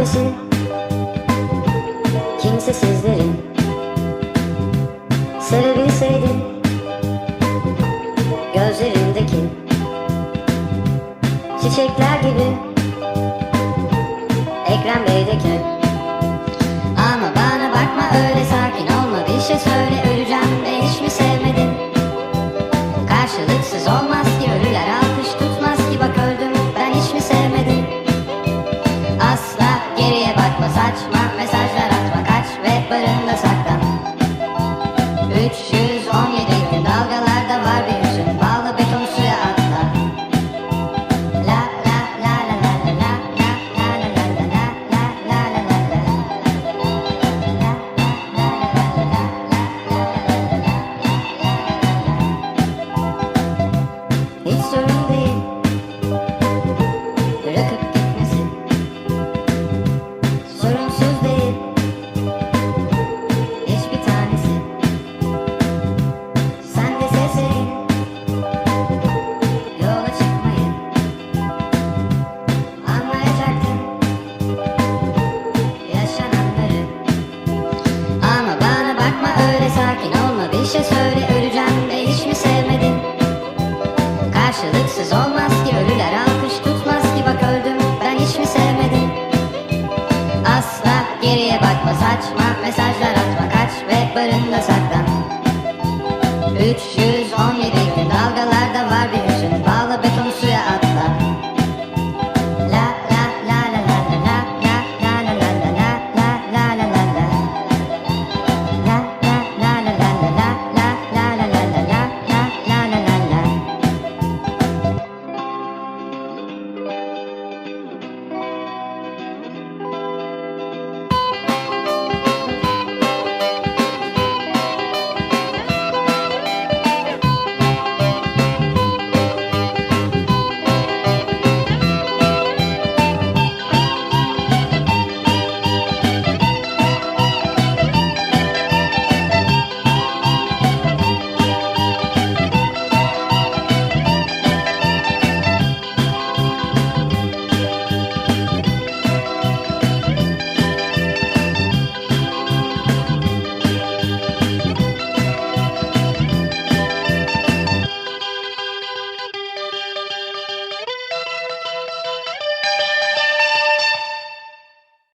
kahvesin Kimsesizlerin Sevebilseydin Gözlerindeki Çiçekler gibi. Ekrem Bey'deki. soon Yanaklarında saklan. Üç yüz